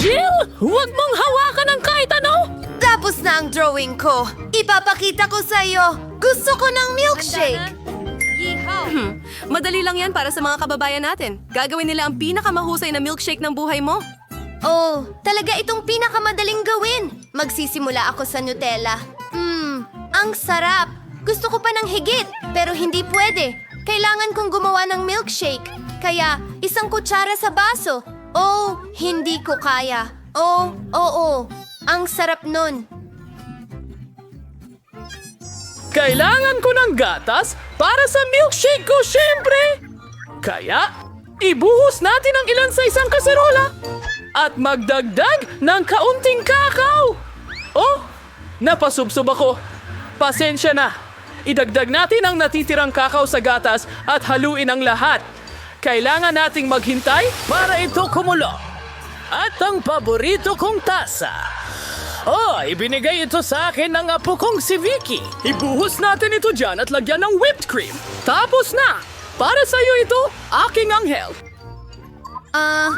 Jill! Huwag mong hawakan ng kahit ano! Tapos na ang drawing ko. Ipapakita ko sa'yo. Gusto ko ng milkshake. Hmm, madali lang yan para sa mga kababayan natin. Gagawin nila ang pinakamahusay na milkshake ng buhay mo. Oh, talaga itong pinakamadaling gawin. Magsisimula ako sa Nutella. Mmm, ang sarap. Gusto ko pa ng higit, pero hindi pwede. Kailangan kong gumawa ng milkshake. Kaya, isang kutsara sa baso. Oh, hindi ko kaya. Oh, oo. Ang sarap nun. Kailangan ko ng gatas para sa milkshake ko, syempre! Kaya, ibuhos natin ang ilan sa isang kaserola at magdagdag ng kaunting kakao. Oh, napasubsob ako. Pasensya na. Idagdag natin ang natitirang kakao sa gatas at haluin ang lahat. Kailangan nating maghintay para ito kumulo. At ang paborito kong tasa. Oh, ibinigay ito sa akin ng apo kong si Vicky. Ibuhos natin ito dyan at lagyan ng whipped cream. Tapos na! Para sa iyo ito, aking anghel. Ah,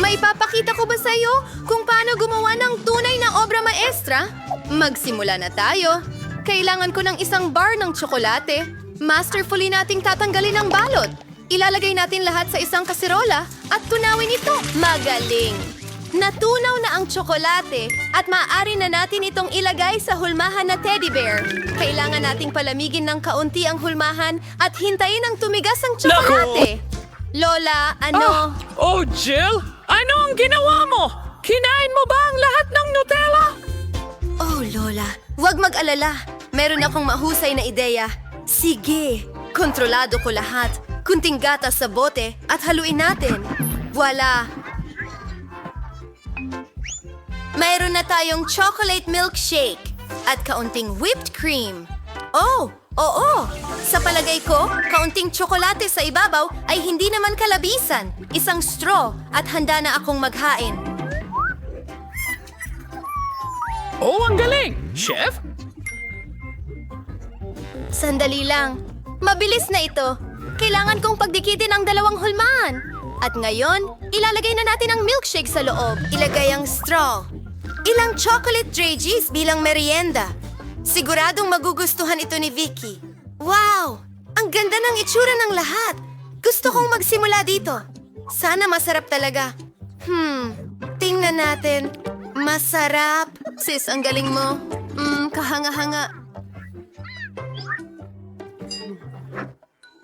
may papakita ko ba sa'yo kung paano gumawa ng tunay na obra maestra? Magsimula na tayo. Kailangan ko ng isang bar ng tsokolate. Masterfully nating tatanggalin ang balot. Ilalagay natin lahat sa isang kaserola at tunawin ito. Magaling! Natunaw na ang tsokolate at maaari na natin itong ilagay sa hulmahan na teddy bear. Kailangan nating palamigin ng kaunti ang hulmahan at hintayin ang tumigas ang tsokolate. Lola, ano? Ah, oh, Jill! Ano ang ginawa mo? Kinain mo ba ang lahat ng Nutella? Oh, Lola, huwag mag-alala. Meron akong mahusay na ideya. Sige, kontrolado ko lahat. Kunting gatas sa bote at haluin natin. Voila! Mayroon na tayong chocolate milkshake at kaunting whipped cream. Oh, oo! Sa palagay ko, kaunting tsokolate sa ibabaw ay hindi naman kalabisan. Isang straw at handa na akong maghain. Oh, ang galing! Chef? Sandali lang. Mabilis na ito. Kailangan kong pagdikitin ang dalawang hulmahan. At ngayon, ilalagay na natin ang milkshake sa loob. Ilagay ang straw. Ilang chocolate dredges bilang merienda. Siguradong magugustuhan ito ni Vicky. Wow! Ang ganda ng itsura ng lahat. Gusto kong magsimula dito. Sana masarap talaga. Hmm, tingnan natin. Masarap. Sis, ang galing mo. Hmm, kahanga-hanga.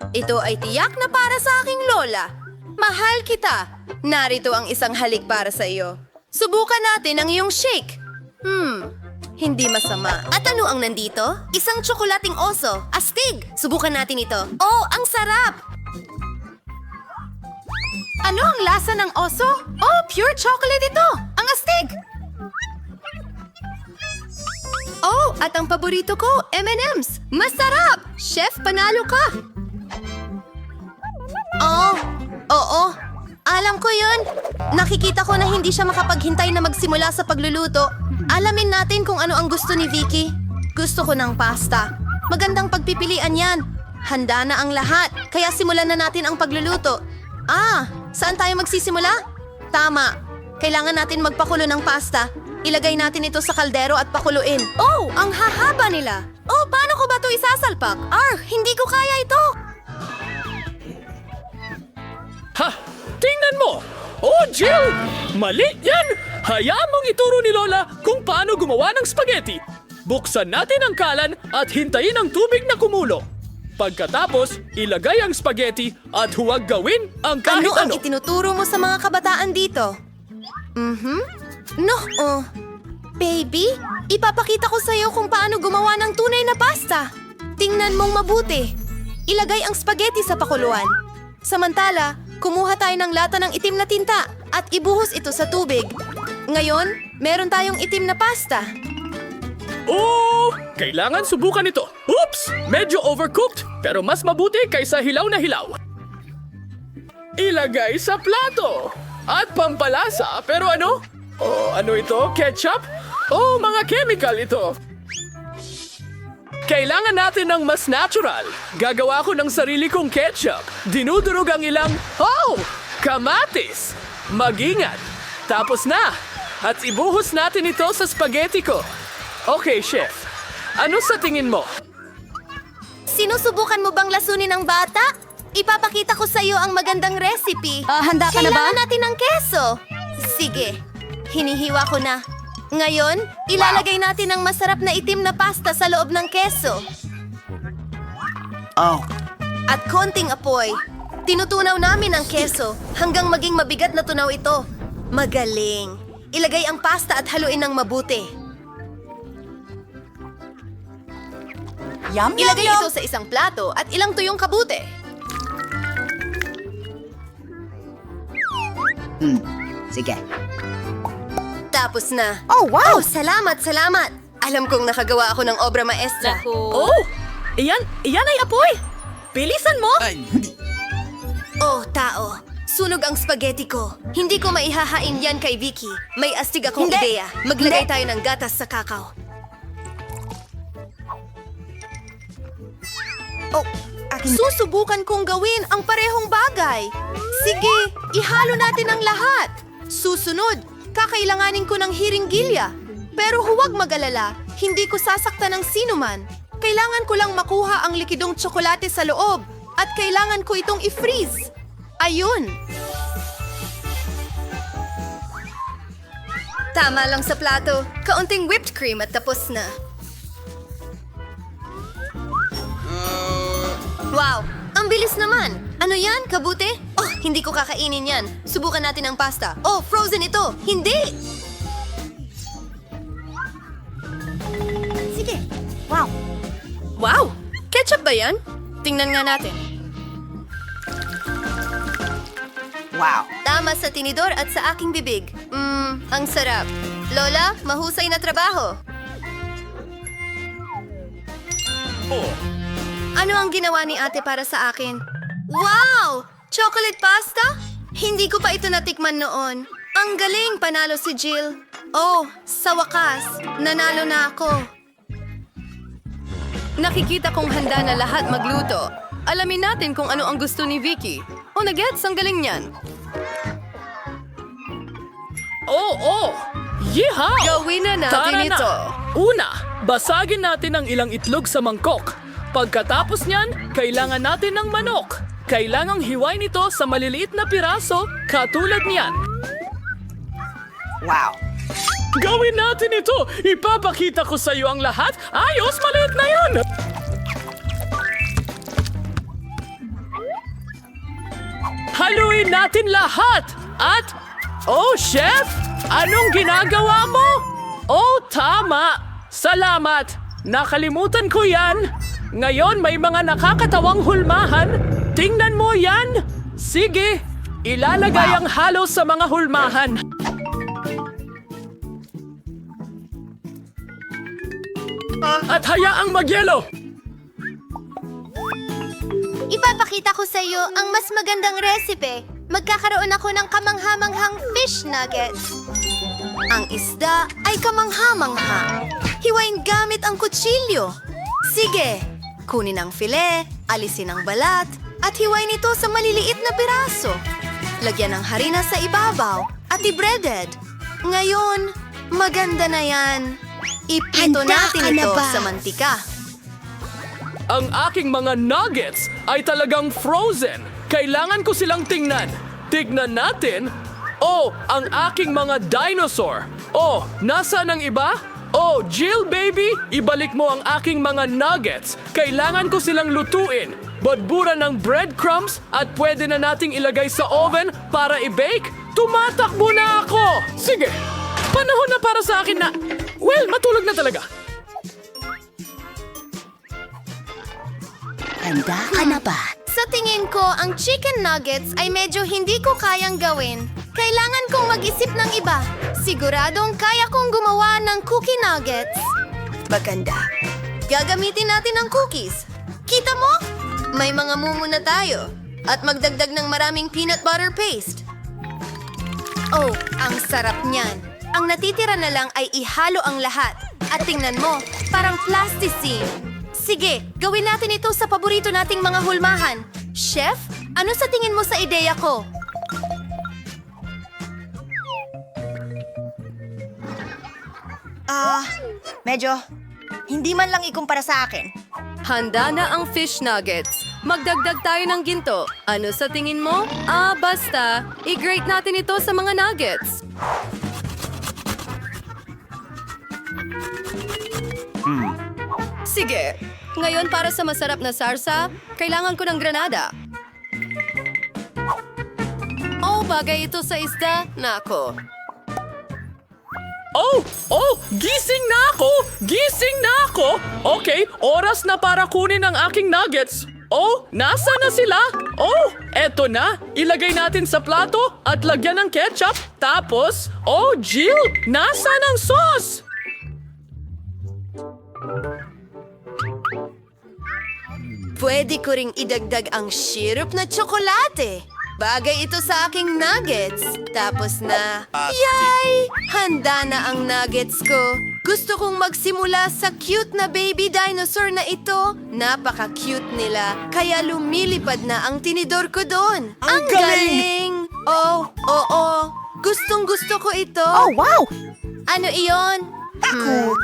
Ito ay tiyak na para sa aking lola. Mahal kita. Narito ang isang halik para sa iyo. Subukan natin ang iyong shake. Hmm, hindi masama. At ano ang nandito? Isang tsokolating oso. Astig! Subukan natin ito. Oh, ang sarap! Ano ang lasa ng oso? Oh, pure chocolate ito! Ang astig! Oh, at ang paborito ko, M&M's. Masarap! Chef, panalo ka! Oo, oo. Alam ko yun. Nakikita ko na hindi siya makapaghintay na magsimula sa pagluluto. Alamin natin kung ano ang gusto ni Vicky. Gusto ko ng pasta. Magandang pagpipilian yan. Handa na ang lahat, kaya simulan na natin ang pagluluto. Ah, saan tayo magsisimula? Tama. Kailangan natin magpakulo ng pasta. Ilagay natin ito sa kaldero at pakuluin. Oh, ang hahaba nila. Oh, paano ko ba ito isasalpak? Ar, hindi ko kaya ito. Ha! Tingnan mo! Oh, Jill! Mali yan! Hayaan mong ituro ni Lola kung paano gumawa ng spaghetti. Buksan natin ang kalan at hintayin ang tubig na kumulo. Pagkatapos, ilagay ang spaghetti at huwag gawin ang kahit Ano ang ano. itinuturo mo sa mga kabataan dito? Mhm. No, oh. Baby, ipapakita ko sa'yo kung paano gumawa ng tunay na pasta. Tingnan mong mabuti. Ilagay ang spaghetti sa pakuluan. Samantala, kumuha tayo ng lata ng itim na tinta at ibuhos ito sa tubig. Ngayon, meron tayong itim na pasta. Oh! Kailangan subukan ito. Oops! Medyo overcooked, pero mas mabuti kaysa hilaw na hilaw. Ilagay sa plato. At pampalasa, pero ano? Oh, ano ito? Ketchup? Oh, mga chemical ito. Kailangan natin ng mas natural. Gagawa ko ng sarili kong ketchup. Dinudurog ang ilang... Oh! Kamatis! Magingat! Tapos na! At ibuhos natin ito sa spaghetti ko. Okay, chef. Ano sa tingin mo? Sinusubukan mo bang lasunin ng bata? Ipapakita ko sa iyo ang magandang recipe. Ah, handa ka na ba? Kailangan natin ng keso. Sige, hinihiwa ko na. Ngayon, ilalagay natin ang masarap na itim na pasta sa loob ng keso. Oh, At konting apoy. Tinutunaw namin ang keso hanggang maging mabigat na tunaw ito. Magaling. Ilagay ang pasta at haluin ng mabuti. yum, Ilagay yum. ito sa isang plato at ilang tuyong kabute. Sige. Tapos na. Oh, wow! Oh, salamat, salamat. Alam kong nakagawa ako ng obra maestra. Oh! Iyan, iyan ay apoy! Bilisan mo! Oh, tao. Sunog ang spaghetti ko. Hindi ko maihahain yan kay Vicky. May astig akong Hindi. ideya. Maglagay Hindi. tayo ng gatas sa kakao. Oh, susubukan kong gawin ang parehong bagay. Sige, ihalo natin ang lahat. Susunod, kakailanganin ko ng hiringgilya. Pero huwag mag-alala, hindi ko sasaktan ng sinuman. Kailangan ko lang makuha ang likidong tsokolate sa loob at kailangan ko itong i-freeze. Ayun. Tama lang sa plato. Kaunting whipped cream at tapos na. Wow! Ang bilis naman! Ano yan, kabute? Oh, hindi ko kakainin yan. Subukan natin ang pasta. Oh, frozen ito! Hindi! Sige. Wow! Wow! Ketchup ba yan? Tingnan nga natin. Wow. Tama sa tinidor at sa aking bibig. Mmm, ang sarap. Lola, mahusay na trabaho. Oh, Ano ang ginawa ni ate para sa akin? Wow! Chocolate pasta? Hindi ko pa ito natikman noon. Ang galing panalo si Jill. Oh, sa wakas, nanalo na ako. Nakikita kong handa na lahat magluto. Alamin natin kung ano ang gusto ni Vicky. O nagets, ang galing niyan. oh, oh! Yeehaw! Gawin na natin Tara na! ito. Una, basagin natin ang ilang itlog sa mangkok. Pagkatapos niyan, kailangan natin ng manok. Kailangang hiwain ito sa maliliit na piraso katulad niyan. Wow. Gawin natin ito! Ipapakita ko sa iyo ang lahat! Ayos, maliit na yun! Haluin natin lahat! At, oh, chef! Anong ginagawa mo? Oh, tama! Salamat! Nakalimutan ko yan! Ngayon may mga nakakatawang hulmahan. Tingnan mo yan! Sige, ilalagay ang halo sa mga hulmahan. At hayaang magyelo! Ipapakita ko sa iyo ang mas magandang recipe. Magkakaroon ako ng kamanghamanghang fish nuggets. Ang isda ay kamangha-mangha. Hiwain gamit ang kutsilyo. Sige, kunin ang file, alisin ang balat, at hiwain ito sa maliliit na piraso. Lagyan ng harina sa ibabaw at i-breaded. Ngayon, maganda na yan. Ipito Handa natin na ito ba? sa mantika. Ang aking mga nuggets ay talagang frozen. Kailangan ko silang tingnan. Tignan natin. Oh, ang aking mga dinosaur. Oh, nasaan ang iba? Oh, Jill baby, ibalik mo ang aking mga nuggets. Kailangan ko silang lutuin. Badburan ng breadcrumbs at pwede na nating ilagay sa oven para i-bake. Tumatakbo na ako! Sige, panahon na para sa akin na... Well, matulog na talaga. Handa ka na ba? Sa tingin ko, ang chicken nuggets ay medyo hindi ko kayang gawin. Kailangan kong mag-isip ng iba. Siguradong kaya kong gumawa ng cookie nuggets. Maganda. Gagamitin natin ang cookies. Kita mo? May mga mumu na tayo. At magdagdag ng maraming peanut butter paste. Oh, ang sarap niyan. Ang natitira na lang ay ihalo ang lahat. At tingnan mo, parang plasticine. Sige, gawin natin ito sa paborito nating mga hulmahan. Chef, ano sa tingin mo sa ideya ko? Ah, medyo hindi man lang ikumpara sa akin. Handa na ang fish nuggets. Magdagdag tayo ng ginto. Ano sa tingin mo? Ah, basta. I-grate natin ito sa mga nuggets. Sige. Ngayon para sa masarap na sarsa, kailangan ko ng granada. Oh, bagay ito sa isda. Nako. Oh! Gising na ako! Gising na ako! Okay, oras na para kunin ang aking nuggets. Oh, nasa na sila? Oh, eto na. Ilagay natin sa plato at lagyan ng ketchup. Tapos, oh, Jill, nasa ng sauce? Pwede ko ring idagdag ang syrup na tsokolate. Bagay ito sa aking nuggets. Tapos na, yay! Handa na ang nuggets ko. Gusto kong magsimula sa cute na baby dinosaur na ito. Napaka-cute nila. Kaya lumilipad na ang tinidor ko doon. Ang, galing! Oh, oo. Gustong gusto ko ito. Oh, wow! Ano iyon? Hmm.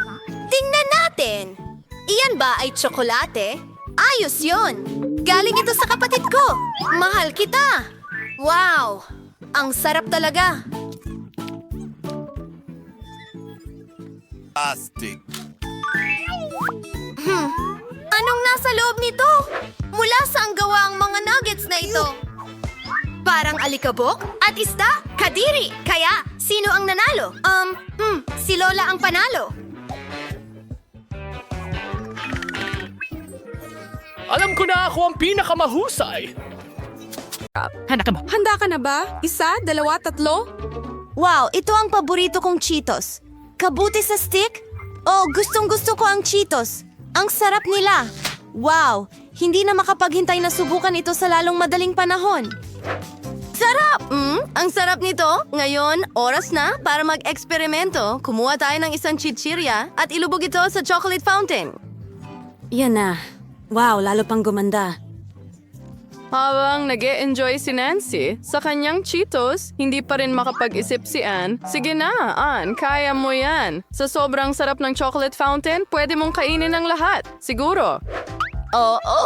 Tingnan natin. Iyan ba ay tsokolate? Ayos yon. Galing ito sa kapatid ko. Mahal kita. Wow! Ang sarap talaga. Plastic. Hmm. Anong nasa loob nito? Mula saan gawa ang mga nuggets na ito? Parang alikabok at isda, kadiri. Kaya, sino ang nanalo? Um, hmm, si Lola ang panalo. Alam ko na ako ang pinakamahusay. Handa ka na ba? Isa, dalawa, tatlo? Wow, ito ang paborito kong Cheetos. Kabuti sa stick? Oh, gustong gusto ko ang Cheetos. Ang sarap nila. Wow, hindi na makapaghintay na subukan ito sa lalong madaling panahon. Sarap! Mm, ang sarap nito. Ngayon, oras na para mag-eksperimento. Kumuha tayo ng isang chichirya at ilubog ito sa chocolate fountain. Yan na. Wow, lalo pang gumanda. Habang nag enjoy si Nancy sa kanyang Cheetos, hindi pa rin makapag-isip si Anne. Sige na, Anne, kaya mo yan. Sa sobrang sarap ng chocolate fountain, pwede mong kainin ang lahat. Siguro. Oo,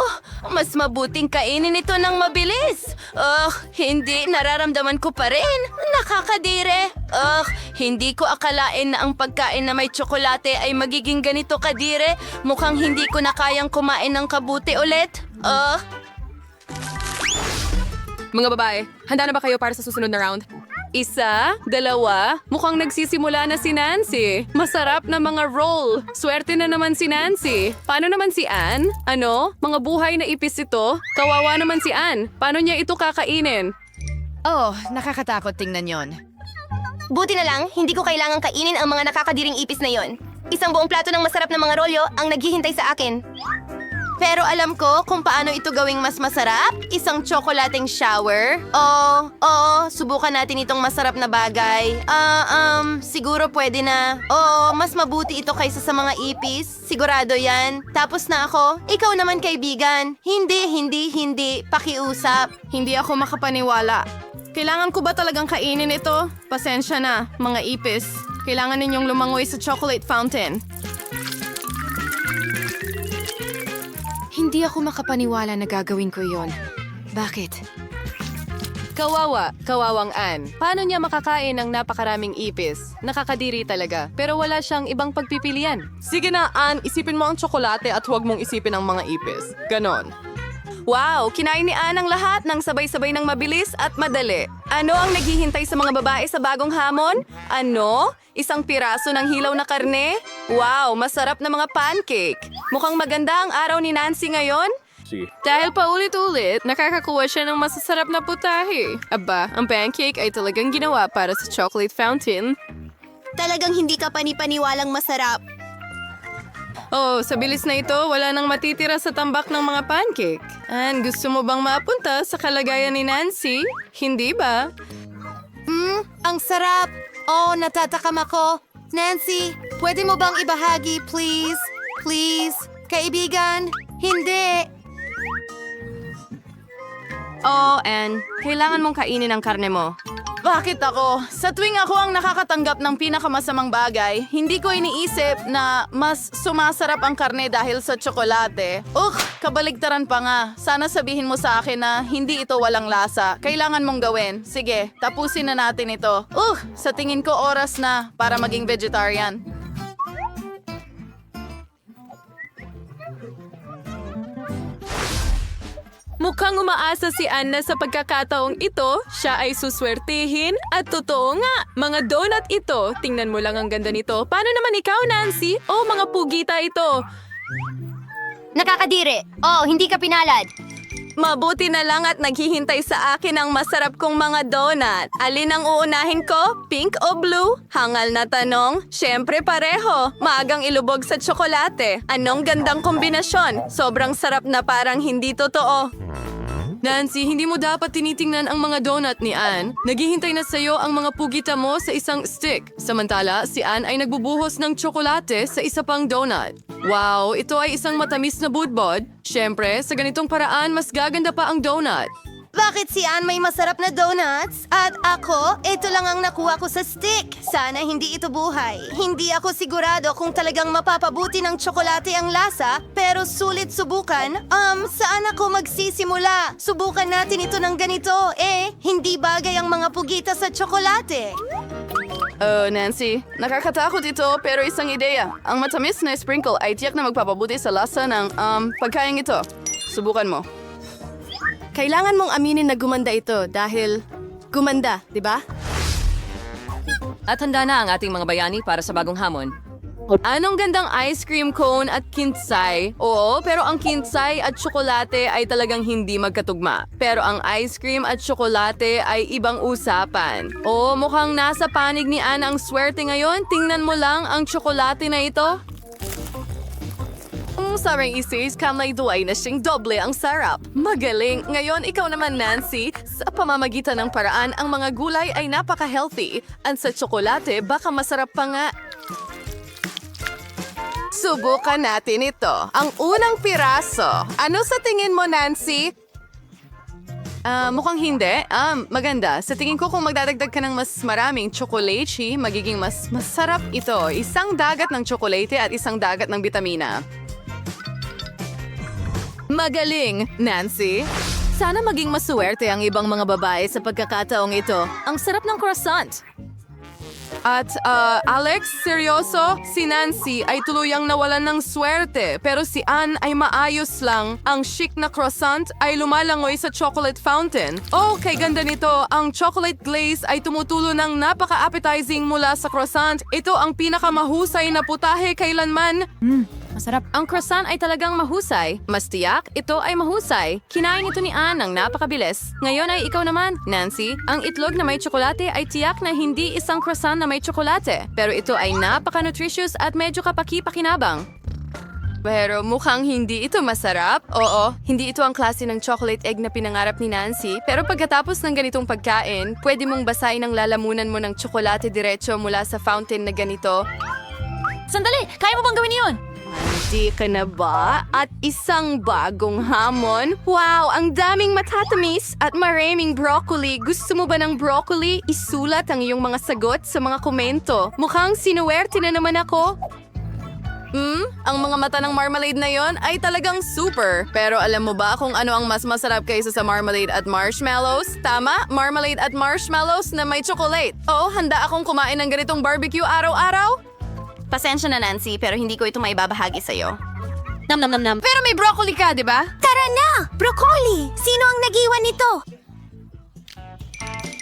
mas mabuting kainin ito ng mabilis. Ugh, hindi, nararamdaman ko pa rin. Nakakadire. Ugh, hindi ko akalain na ang pagkain na may tsokolate ay magiging ganito kadire. Mukhang hindi ko na kayang kumain ng kabuti ulit. Ugh, Mga babae, handa na ba kayo para sa susunod na round? Isa, dalawa, mukhang nagsisimula na si Nancy. Masarap na mga roll. Swerte na naman si Nancy. Paano naman si Anne? Ano? Mga buhay na ipis ito? Kawawa naman si Anne. Paano niya ito kakainin? Oh, nakakatakot tingnan yon. buti na lang, hindi ko kailangang kainin ang mga nakakadiring ipis na yon. Isang buong plato ng masarap na mga rolyo ang naghihintay sa akin. Pero alam ko kung paano ito gawing mas masarap. Isang tsokolating shower. Oo, oo, subukan natin itong masarap na bagay. Ah, um, siguro pwede na. Oo, mas mabuti ito kaysa sa mga ipis. Sigurado yan. Tapos na ako. Ikaw naman kaibigan. Hindi, hindi, hindi. Pakiusap. Hindi ako makapaniwala. Kailangan ko ba talagang kainin ito? Pasensya na, mga ipis. Kailangan ninyong lumangoy sa chocolate fountain. Hindi ako makapaniwala na gagawin ko yon. Bakit? Kawawa, kawawang Anne. Paano niya makakain ng napakaraming ipis? Nakakadiri talaga, pero wala siyang ibang pagpipilian. Sige na, Anne, isipin mo ang tsokolate at huwag mong isipin ang mga ipis. Ganon. Wow, kinain ni Anne ang lahat ng sabay-sabay ng mabilis at madali. Ano ang naghihintay sa mga babae sa bagong hamon? Ano? Isang piraso ng hilaw na karne? Wow, masarap na mga pancake. Mukhang maganda ang araw ni Nancy ngayon. Dahil paulit-ulit, nakakakuha siya ng masasarap na putahe. Aba, ang pancake ay talagang ginawa para sa chocolate fountain. Talagang hindi ka panipaniwalang masarap. Oh, sa bilis na ito, wala nang matitira sa tambak ng mga pancake. And gusto mo bang mapunta sa kalagayan ni Nancy? Hindi ba? Hmm, ang sarap. Oh, natatakam ako. Nancy, pwede mo bang ibahagi, please? Please? Kaibigan? Hindi. Oh, Anne, kailangan mong kainin ang karne mo. Bakit ako? Sa tuwing ako ang nakakatanggap ng pinakamasamang bagay, hindi ko iniisip na mas sumasarap ang karne dahil sa tsokolate. Ugh, kabaligtaran pa nga. Sana sabihin mo sa akin na hindi ito walang lasa. Kailangan mong gawin. Sige, tapusin na natin ito. Ugh, sa tingin ko oras na para maging vegetarian. Mukhang umaasa si Anna sa pagkakataong ito, siya ay suswertihin at totoo nga, mga donut ito. Tingnan mo lang ang ganda nito. Paano naman ikaw, Nancy? Oh, mga pugita ito. Nakakadiri. Oh, hindi ka pinalad. Mabuti na lang at naghihintay sa akin ang masarap kong mga donut. Alin ang uunahin ko? Pink o blue? Hangal na tanong. Siyempre pareho. Maagang ilubog sa tsokolate. Anong gandang kombinasyon? Sobrang sarap na parang hindi totoo. Nancy, hindi mo dapat tinitingnan ang mga donut ni Anne. Naghihintay na sa'yo ang mga pugita mo sa isang stick. Samantala, si Anne ay nagbubuhos ng tsokolate sa isa pang donut. Wow, ito ay isang matamis na budbod. Siyempre, sa ganitong paraan, mas gaganda pa ang donut. Bakit si Ann may masarap na donuts? At ako, ito lang ang nakuha ko sa stick. Sana hindi ito buhay. Hindi ako sigurado kung talagang mapapabuti ng tsokolate ang lasa, pero sulit subukan. Um, saan ako magsisimula? Subukan natin ito ng ganito. Eh, hindi bagay ang mga pugita sa tsokolate. Oh, Nancy, nakakatakot ito pero isang ideya. Ang matamis na sprinkle ay tiyak na magpapabuti sa lasa ng um, pagkain ito. Subukan mo. Kailangan mong aminin na gumanda ito dahil gumanda, di ba? At handa na ang ating mga bayani para sa bagong hamon. Anong gandang ice cream cone at kintsay? Oo, pero ang kintsay at tsokolate ay talagang hindi magkatugma. Pero ang ice cream at tsokolate ay ibang usapan. Oo, mukhang nasa panig ni Anne ang swerte ngayon. Tingnan mo lang ang tsokolate na ito. Ang sarang isis, kamay duay na siyang doble ang sarap. Magaling! Ngayon, ikaw naman, Nancy. Sa pamamagitan ng paraan, ang mga gulay ay napaka-healthy. At sa tsokolate, baka masarap pa nga. Subukan natin ito. Ang unang piraso. Ano sa tingin mo, Nancy? Ah, mukhang hindi. Ah, maganda. Sa tingin ko kung magdadagdag ka ng mas maraming chocolate, magiging mas masarap ito. Isang dagat ng tsokolate at isang dagat ng bitamina. Magaling, Nancy. Sana maging masuwerte ang ibang mga babae sa pagkakataong ito. Ang sarap ng croissant. At uh, Alex, seryoso? Si Nancy ay tuluyang nawalan ng swerte pero si Anne ay maayos lang. Ang chic na croissant ay lumalangoy sa chocolate fountain. Oh, kay ganda nito, ang chocolate glaze ay tumutulo ng napaka-appetizing mula sa croissant. Ito ang pinakamahusay na putahe kailanman. Masarap. Ang croissant ay talagang mahusay. Mas tiyak, ito ay mahusay. Kinain ito ni Anne ng napakabilis. Ngayon ay ikaw naman, Nancy. Ang itlog na may tsokolate ay tiyak na hindi isang croissant na may tsokolate. Pero ito ay napaka-nutritious at medyo kapaki-pakinabang. Pero mukhang hindi ito masarap. Oo, hindi ito ang klase ng chocolate egg na pinangarap ni Nancy. Pero pagkatapos ng ganitong pagkain, pwede mong basahin ang lalamunan mo ng tsokolate diretso mula sa fountain na ganito. Sandali! Kaya mo bang gawin yun? Hindi ka na ba? At isang bagong hamon? Wow, ang daming matatamis at maraming broccoli. Gusto mo ba ng broccoli? Isulat ang iyong mga sagot sa mga komento. Mukhang sinuwerte na naman ako. Hmm? Ang mga mata ng marmalade na yon ay talagang super. Pero alam mo ba kung ano ang mas masarap kaysa sa marmalade at marshmallows? Tama, marmalade at marshmallows na may chocolate. Oo, handa akong kumain ng ganitong barbecue araw-araw. Pasensya na Nancy, pero hindi ko ito maibabahagi sa'yo. Nam nam nam nam. Pero may broccoli ka, di ba? Tara na! Broccoli! Sino ang nag-iwan nito?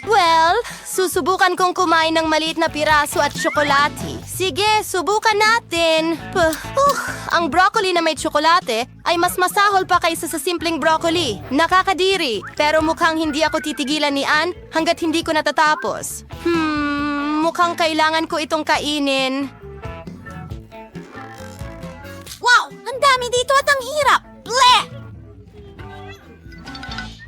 Well, susubukan kong kumain ng maliit na piraso at tsokolate. Sige, subukan natin. Puh, uh, ang broccoli na may tsokolate ay mas masahol pa kaysa sa simpleng broccoli. Nakakadiri, pero mukhang hindi ako titigilan ni Ann hanggat hindi ko natatapos. Hmm, mukhang kailangan ko itong kainin. Wow! Ang dami dito at ang hirap! Bleh!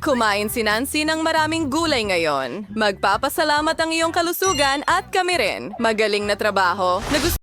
Kumain si Nancy ng maraming gulay ngayon. Magpapasalamat ang iyong kalusugan at kami rin. Magaling na trabaho. Nagustuhan